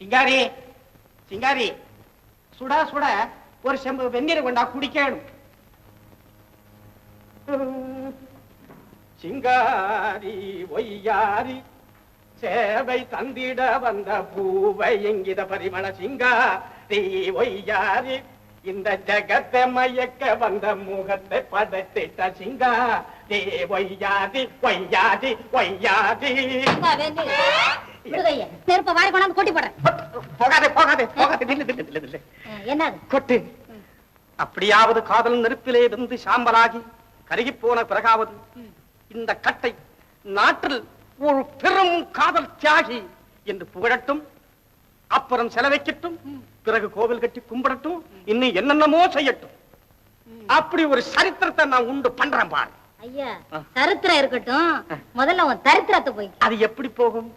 சிங்காரி சிங்காரி சுடா சுட ஒரு செம்பு வெந்நீர் கொண்டா குடிக்கணும். சிங்காரி ஒய்யாரி சேவை தந்திட வந்த பூவை எங்கித பரிமள சிங்காரி ஒய்யாரி இந்த ஜகத்தை மயக்க வந்த முகத்தை படைத்திட்ட சிங்காரி ஒய்யாதி ஒய்யாதி ஒய்யாதி நெருப்ப வாரி கொண்டாந்து கொட்டி போடுறேன். போகாதே போகாதே போகாதே. நில்லு நில்லு நில்லு என்னது? கொட்டு. அப்படியாவது காதல் நெருப்பிலே இருந்து சாம்பலாகி கருகி போன பிறகாவது இந்த கட்டை நாட்டில் ஒரு பெரும் காதல் தியாகி என்று புகழட்டும் அப்புறம் செலவைக்கட்டும் பிறகு கோவில் கட்டி கும்பிடட்டும் இன்னும் என்னென்னமோ செய்யட்டும். அப்படி ஒரு சரித்திரத்தை நான் உண்டு பண்றேன் பாரு. ஐயா சரித்திரம் இருக்கட்டும். முதல்ல உன் தரித்திரத்தை போய் அது எப்படி போகும்?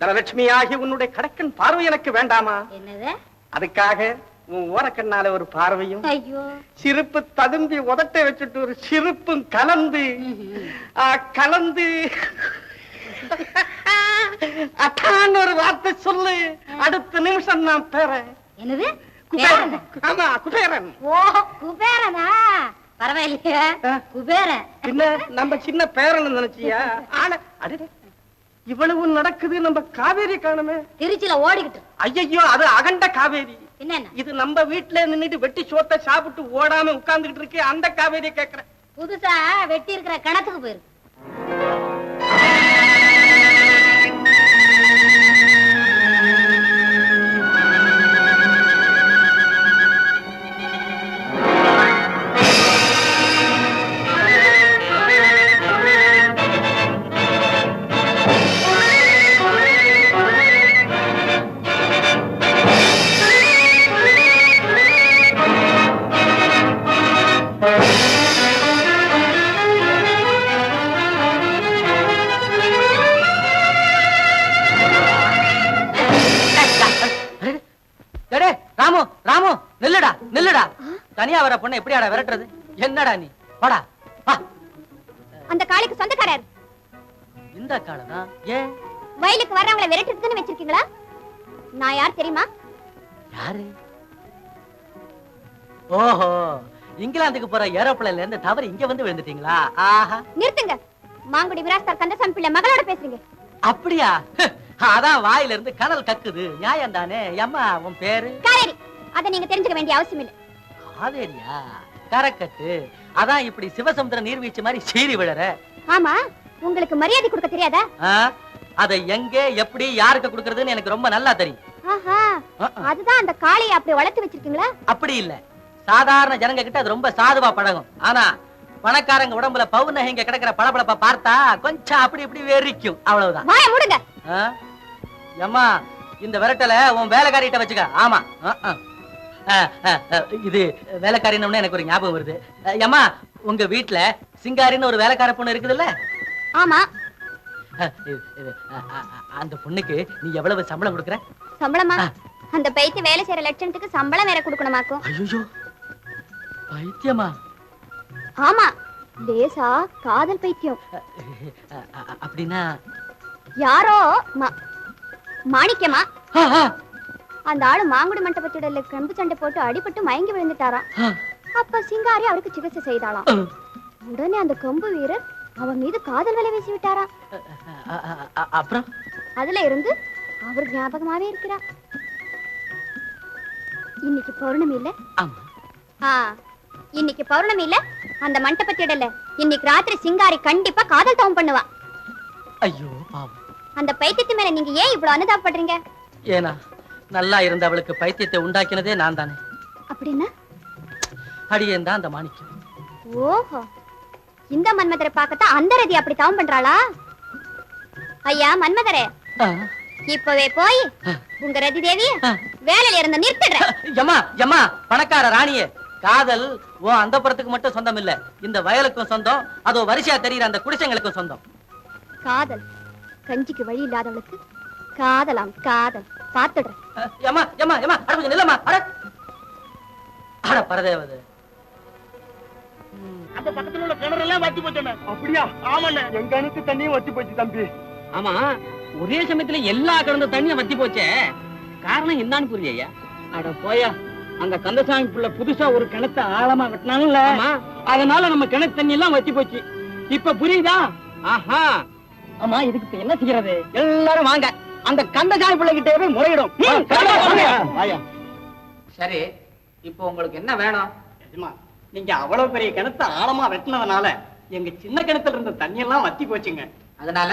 தனலட்சுமி ஆகிய உன்னுடைய கடக்கன் பார்வை எனக்கு வேண்டாமா? என்னது? அதுக்காக உன் ஓரக்கண்ணால ஒரு பார்வையும் சிரிப்பு ததும்பி உதட்டை வச்சுட்டு ஒரு சிரிப்பும் கலந்து கலந்து. அட்டான்னு ஒரு வார்த்தை சொல்லு. அடுத்த நிமிஷம் நான் பேரன் என்னது? குபேரன். பேரனா? ஆமா குபேரன். ஓ குபேரனா? பரவாயில்லையா. நம்ம சின்ன பேரன் நினைச்சியா? ஆனா இவ்வளவு நடக்குது நம்ம காவேரி காணுமே. திருச்சியில ஓடிக்கிட்டு. ஐயையோ அது அகண்ட காவேரி. என்னென்ன? இது நம்ம வீட்டுல நின்னுட்டு வெட்டி சோத்தை சாப்பிட்டு ஓடாம உட்கார்ந்துகிட்டு இருக்கு அந்த காவேரியை கேக்குறேன். புதுசா வெட்டி இருக்கிற கணத்துக்கு போயிருக்கு. ராமு ராமு நில்லுடா நில்லுடா. தனியா வர பொண்ணை எப்படியாடா விரட்டுறது? என்னடா நீ? வாடா வா. அந்த காளிக்கு சொந்தக்காரர். இந்த காலதான் ஏன்? வயலுக்கு வர்றவங்களை விரட்டுறதுன்னு வச்சிருக்கீங்களா? நான் யார் தெரியுமா? யாரு? ஓஹோ இங்கிலாந்துக்கு போற ஏரோப்ளேன்ல இருந்து தவறு இங்க வந்து விழுந்துட்டீங்களா? ஆஹா. நிறுத்துங்க. மாங்குடி விராஸ்தார் கந்தசாமி பிள்ளை மகளோட பேசுறீங்க. அப்படியா? அதான் வாயில இருந்து கனல் கக்குது. நியாயம் தானே? ஏம்மா உன் பேரு? காவேரி. அதை நீங்க தெரிஞ்சுக்க வேண்டிய அவசியம் இல்லை. காவேரியா? கரக்கட்டு. அதான் இப்படி சிவசமுத்திர நீர்வீழ்ச்சி மாதிரி சீறி விழற. ஆமா உங்களுக்கு மரியாதை கொடுக்க தெரியாதா? அதை எங்க எப்படி யாருக்கு கொடுக்கறதுன்னு எனக்கு ரொம்ப நல்லா தெரியும். அதுதான் அந்த காளையை அப்படி வளர்த்து வச்சிருக்கீங்களா? அப்படி இல்ல. சாதாரண ஜனங்க கிட்ட அது ரொம்ப சாதுவா பழகும். ஆனா பணக்காரங்க உடம்புல பவுனகைங்க கிடக்கிற பளபளப்ப பார்த்தா கொஞ்சம் அப்படி இப்படி வெறிக்கும். அவ்வளவுதான். மூடுங்க. ஆ? ஏம்மா இந்த விரட்டல உன் வேலைக்காரிட்ட வச்சுக்க. ஆமா. இது வேலைக்காரின்னு எனக்கு ஒரு ஞாபகம் வருது. ஏம்மா உங்க வீட்டுல சிங்காரின்னு ஒரு வேலைக்கார பொண்ணு இருக்குதுல்ல? ஆமா. அந்த பொண்ணுக்கு நீ எவ்வளவு சம்பளம் கொடுக்குற? சம்பளமா. அந்த பைத்து வேலை செய்யற லட்சணத்துக்கு சம்பளம் வேற கொடுக்கணுமாக்கும். ஐயோ பைத்தியமா? ஆமா. லேசா காதல் பைத்தியம். அப்படின்னா யாரோ மாணிக்கமா அந்த ஆளு மாங்குடி மண்டபத்திடல கம்பு சண்டை போட்டு அடிபட்டு மயங்கி விழுந்துட்டாராம். அப்ப சிங்காரி அவருக்கு சிகிச்சை செய்தாளாம். உடனே அந்த கொம்பு வீரர் அவன் மீது காதல் வலை வீசி விட்டாராம். அப்புறம்? அதுல இருந்து அவர் ஞாபகமாவே இருக்கிறார். இன்னைக்கு பௌர்ணமி இல்ல? இன்னைக்கு பௌர்ணமி இல்ல? அந்த மண்டபத்திடல இன்னைக்கு ராத்திரி சிங்காரி கண்டிப்பா காதல் தவம் பண்ணுவா. ஐயோ. அந்த பைத்தியத்து மேல நீங்க ஏன் இவ்வளவு அனுதாபப்படுறீங்க? ஏனா நல்லா இருந்த அவளுக்கு பைத்தியத்தை உண்டாக்கினதே நான் தானே அப்படின்னா? அடியேன் தான் அந்த மாணிக்கம். ஓஹோ. இந்த மன்மதரை பார்க்கத்தான் அந்த ரதி அப்படி தவம் பண்றாளா? ஐயா மன்மதரே. இப்பவே போய் உங்க ரதி தேவிய ஆ. வேலையில இருந்து நிறுத்திடுறேன். எம்மா எம்மா பணக்கார ராணியே. காதல் உன் அந்த புறத்துக்கு மட்டும் சொந்தம் இல்ல இந்த வயலுக்கும் சொந்தம் அதோ வரிசையா தெரியுற அந்த குடிசைங்களுக்கும் சொந்தம். காதல். கஞ்சிக்கு வழி இல்லாதவளுக்கு காதலாம் காதல். பார்த்துடுறேன் அட கொஞ்சம் நில்லம்மா அட. அட பரதேவது. அந்த பக்கத்துல உள்ள கிணறு எல்லாம் வத்தி போச்சே அப்படியா? ஆமாண்ணே. எங்க அணுக்கு தண்ணியும் வத்தி போச்சு தம்பி. ஆமா ஒரே சமயத்துல எல்லா கிடந்த தண்ணியும் வத்தி போச்சே. காரணம் என்னன்னு புரியலையா. அட போயா அந்த கந்தசாமி பிள்ளை புதுசா ஒரு கிணத்த ஆழமா வெட்டினாங்கல்ல அதனால நம்ம கிணத்து தண்ணி எல்லாம் வத்தி போச்சு. இப்ப புரியுதா? ஆஹா ஆமா இதுக்கு இப்ப என்ன செய்யறது? எல்லாரும் வாங்க. அந்த கந்தசாமி பிள்ளை கிட்டே போய் முறையிடும். சரி இப்போ உங்களுக்கு என்ன வேணும்? எஜமா, நீங்க அவ்வளவு பெரிய கிணத்த ஆழமா வெட்டினதுனால எங்க சின்ன கிணத்துல இருந்த தண்ணி எல்லாம் வத்தி போச்சுங்க. அதனால?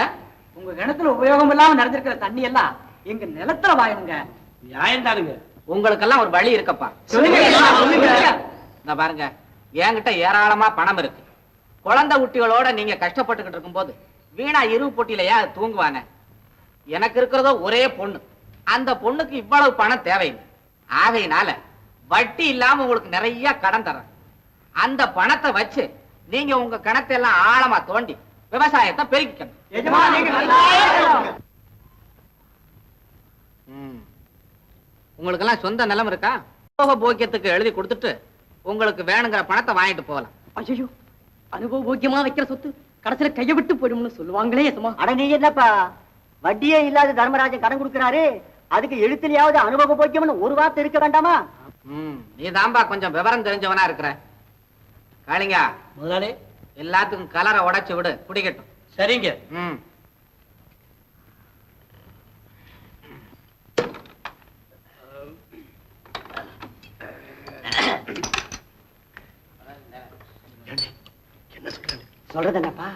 உங்க கிணத்துல உபயோகம் இல்லாம நிறைஞ்சிருக்கிற தண்ணி எல்லாம் எங்க நிலத்துல வாயணுங்க. நியாயம் தானுங்க உங்களுக்கெல்லாம் ஒரு வழி இருக்கப்பா. இந்த பாருங்க என்கிட்ட ஏராளமா பணம் இருக்கு. குழந்தை குட்டிகளோட நீங்க கஷ்டப்பட்டுக்கிட்டு இருக்கும்போது வீணா இருவு போட்டியிலையா தூங்குவானே எனக்கு இருக்கிறதோ ஒரே பொண்ணு. அந்த பொண்ணுக்கு இவ்வளவு பணம் தேவையில்லை. ஆகையினால வட்டி இல்லாம உங்களுக்கு நிறைய கடன் தரேன் அந்த பணத்தை வச்சு நீங்க உங்க கணத்தை எல்லாம் ஆழமா தோண்டி விவசாயத்தை பெருக்கிக்கணும். எஜமா, நீங்க நல்லா சொல்லுங்க. ம். உங்களுக்கெல்லாம் சொந்த நிலம் இருக்கா? போக போக்கியத்துக்கு எழுதி கொடுத்துட்டு உங்களுக்கு வேணுங்கிற பணத்தை வாங்கிட்டு போகலாம். ஐயோ அனுபவ போக்கியமா வைக்கிற சொத்து? கடைசியில கைய விட்டு போயிடும்னு சொல்லுவாங்களே எசமா அட நீ என்னப்பா? வட்டியே இல்லாத தர்மராஜன் கடன் கொடுக்கிறாரு. அதுக்கு எழுத்துலயாவது அனுபவ போக்கியம்னு ஒரு வார்த்தை இருக்க வேண்டாமா? ம் நீ தான்பா கொஞ்சம் விவரம் தெரிஞ்சவனா இருக்கிற. காளிங்கா முதலாளி. எல்லாத்துக்கும் கலரை உடைச்சு விடு. குடிக்கட்டும். சரிங்க. ம். சொல்றது என்னப்பா?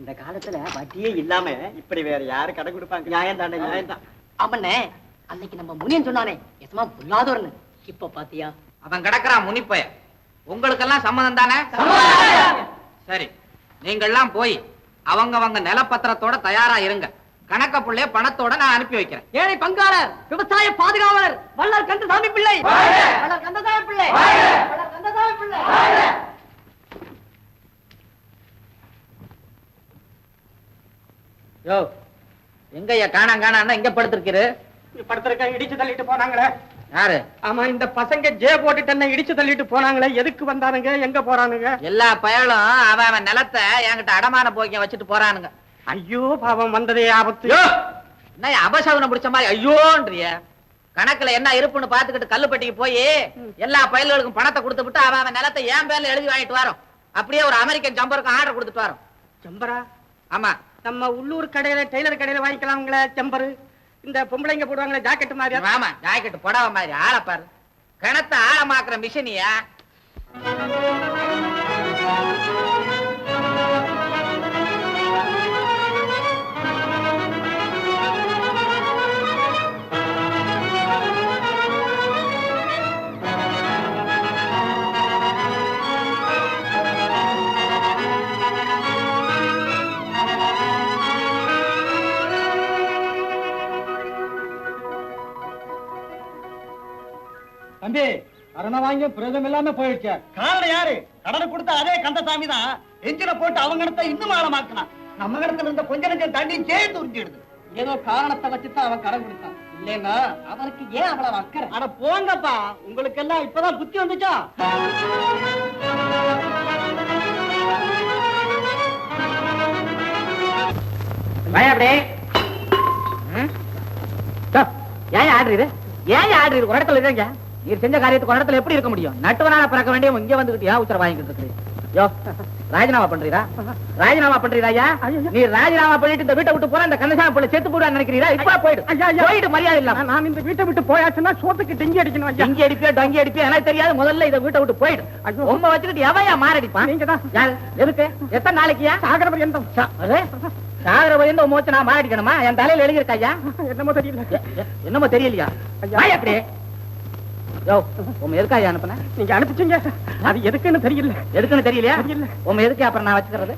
இந்த காலத்துல வட்டியே இல்லாம இப்படி வேற யாரு கடன் கொடுப்பாங்க? நியாயம் தானே நியாயம் தான். ஆமண்ணே. அன்னைக்கு நம்ம முனியன் சொன்னானே எசமா புல்லாதவர்னு இப்ப பாத்தியா? அவன் கிடக்குறான் முனிப்பய உங்களுக்கெல்லாம் சம்மதம் தானே? சரி நீங்கள்லாம் போய் அவங்கவங்க நிலப்பத்திரத்தோட தயாரா இருங்க. கணக்க புள்ளைய பணத்தோட நான் அனுப்பி வைக்கிறேன். ஏழை பங்காளர் விவசாய பாதுகாவலர் வள்ளல் கந்தசாமி பிள்ளை. வள்ளல் கந்தசாமி பிள்ளை. வள்ளல் கந்தசாமி பிள்ளை. யோ எங்கய்யா காணாம் காணான்னா இங்க படுத்திருக்கிரு படுத்திருக்க இடிச்சு தள்ளிட்டு போனாங்களே. யாரு? ஆமா இந்த பசங்க ஜே போட்டுட்டு என்ன இடிச்சு தள்ளிட்டு போனாங்களே எதுக்கு வந்தானுங்க எங்க போறானுங்க? எல்லா பயலும் அவன் அவன் நிலத்தை என்கிட்ட அடமான போக்கிய வச்சுட்டு போறானுங்க. ஐயோ பாவம் வந்ததே ஆபத்து. என்ன அபசகுனம் பிடிச்ச மாதிரி ஐயோன்றிய? கணக்குல என்ன இருப்புன்னு பாத்துக்கிட்டு கல்லுப்பட்டிக்கு போய் எல்லா பயல்களுக்கும் பணத்தை கொடுத்து விட்டு அவன் அவன் நிலத்தை என் பேர்ல எழுதி வாங்கிட்டு வரோம். அப்படியே ஒரு அமெரிக்கன் ஜம்பருக்கும் ஆர்டர் கொடுத்துட்டு வரோம். செம்பரா ஆமா. நம்ம உள்ளூர் கடையில டெய்லர் கடையில வாங்கிக்கலாம்ங்களே செம்பரு. இந்த பொம்பளைங்க போடுவாங்களே ஜாக்கெட் மாதிரி ஆமா ஜாக்கெட் புடவை மாதிரி ஆளை பாரு. கணத்தை ஆழமாக்குற மிஷினியா தம்பி கடனை வாங்கி பிரயோஜனம் இல்லாம போயிடுச்சு. காரணம் யாரு? கடனை கொடுத்த அதே கந்தசாமி தான். எஞ்சின போட்டு அவங்க இடத்தை இன்னும் ஆழமாக்கினான் நம்ம இடத்துல இருந்த கொஞ்ச நஞ்சம் தண்ணி சேர்ந்து உறிஞ்சிடுது. ஏதோ காரணத்தை வச்சுதான் அவன் கடன் கொடுத்தான். இல்லைன்னா அவனுக்கு ஏன் அவ்வளவு அக்கறை அட போங்கப்பா. உங்களுக்கு எல்லாம் இப்பதான் புத்தி வந்துச்சா? அப்படியே. ஏன் ஆடுறீரு? ஏன் ஆடுறீரு? ஒரு இடத்துல இருக்க நீர் செஞ்ச காரியத்துக்கு இடத்துல எப்படி இருக்க முடியும்? நட்டுவனால பிறக்க வேண்டிய இங்க வந்துகிட்டு ஏன் உத்தர வாங்கிட்டு இருக்கு யோ ராஜினாமா பண்றீரா? ராஜினாமா பண்றீரா ஐயா? நீ ராஜினாமா பண்ணிட்டு இந்த வீட்டை விட்டு போற இந்த கந்தசாமி பிள்ளை செத்து போடுவான்னு நினைக்கிறீரா? இப்ப போயிடு. போயிடு மரியாதை இல்ல நான் இந்த வீட்டை விட்டு போயாச்சுன்னா சோத்துக்கு டிங்கி அடிக்கணும் ஐயா. அடிப்பியா டங்கி அடிப்பியா எனக்கு தெரியாது. முதல்ல இதை வீட்டை விட்டு போயிடு. உண்மை வச்சுக்கிட்டு எவையா மாரடிப்பான் நீங்க தான். யாரு? எதுக்கு? எத்தனை நாளைக்குயா சாகர பரியந்தம். சாகர பயந்து மூச்சு நான் மாரடிக்கணுமா? என் தலையில எழுதியிருக்கா ஐயா? என்னமோ தெரியல. என்னமோ தெரியலையா? ஐயா. அப்படியே யோ உங்க எதுக்கா ஐயா அனுப்புன? நீங்க அனுப்பிச்சீங்க. அது எதுக்குன்னு தெரியல. எதுக்குன்னு தெரியலையா? தெரியல. உங்க எதுக்கு அப்புறம் நான் வச்சுக்கிறது?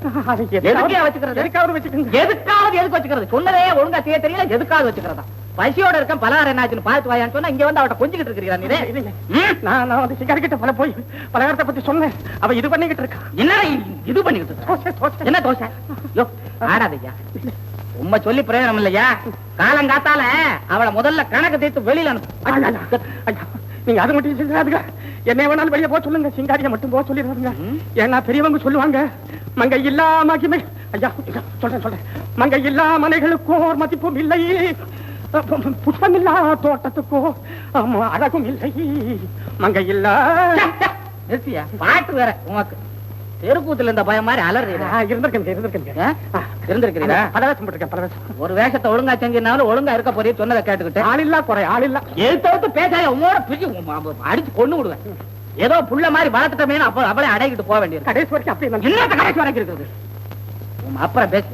எதுக்கே வச்சுக்கிறது? எதுக்காவது வச்சுக்கோங்க. எதுக்காவது எதுக்கு வச்சுக்கிறது? சொன்னதே ஒழுங்கா செய்ய தெரியல எதுக்காவது வச்சுக்கிறதா? பசியோட இருக்க பலகாரம் என்னாச்சுன்னு பார்த்து வாயான்னு சொன்னா இங்க வந்து அவட்ட கொஞ்சிக்கிட்டு இருக்கிறீரா நீ? நான் நான் வந்து சிகார் கிட்ட பல போய் பலகாரத்தை பத்தி சொன்னேன். அவ இது பண்ணிக்கிட்டு இருக்கா. என்னடா இ- இது பண்ணிக்கிட்டு என்ன தோசை? யோ ஆடாதையா உண்மை சொல்லி பிரயோஜனம் இல்லையா? காலங்காத்தால அவளை முதல்ல கணக்கு தீர்த்து வெளியில அனுப்பு. நீங்க அதை மட்டும் செய்யாதுங்க என்ன வேணாலும் வெளியே போக சொல்லுங்க. சிங்காரியை மட்டும் போக சொல்லிடுறாங்க. ஏன்னா பெரியவங்க சொல்லுவாங்க மங்கை இல்லா மகிமை. ஐயா சொல்றேன் சொல்றேன். மங்கை இல்லா மனைகளுக்கு ஓர் மதிப்பும் இல்லை. புஷ்பமில்லா தோட்டத்துக்கோ ஆமா, அழகும் இல்லை. மங்கை இல்ல. பாட்டு வேற உனக்கு தெருக்கூத்துல இருந்த பயம் மாதிரி அலறீங்க இருந்திருக்கேன் இருந்திருக்கேன். போட்டிருக்கேன் பலவேசம் ஒரு வேஷத்தை ஒழுங்கா செஞ்சிருந்தாலும் ஒழுங்கா இருக்க போறீ சொன்னதை கேட்டுக்கிட்டு ஆளில்லா குறை ஆளில்லா. எழுத்தவுத்து பேசாத உங்களோட பிரிச்சு அடிச்சு கொண்டு விடுவேன். ஏதோ புள்ள மாதிரி வளர்த்துட்டமே அப்ப அவளே அடைக்கிட்டு போக வேண்டியது கடைசி வரைக்கும் அப்படி கடைசி வரைக்கும் இருக்குது. அப்புறம் பேசு.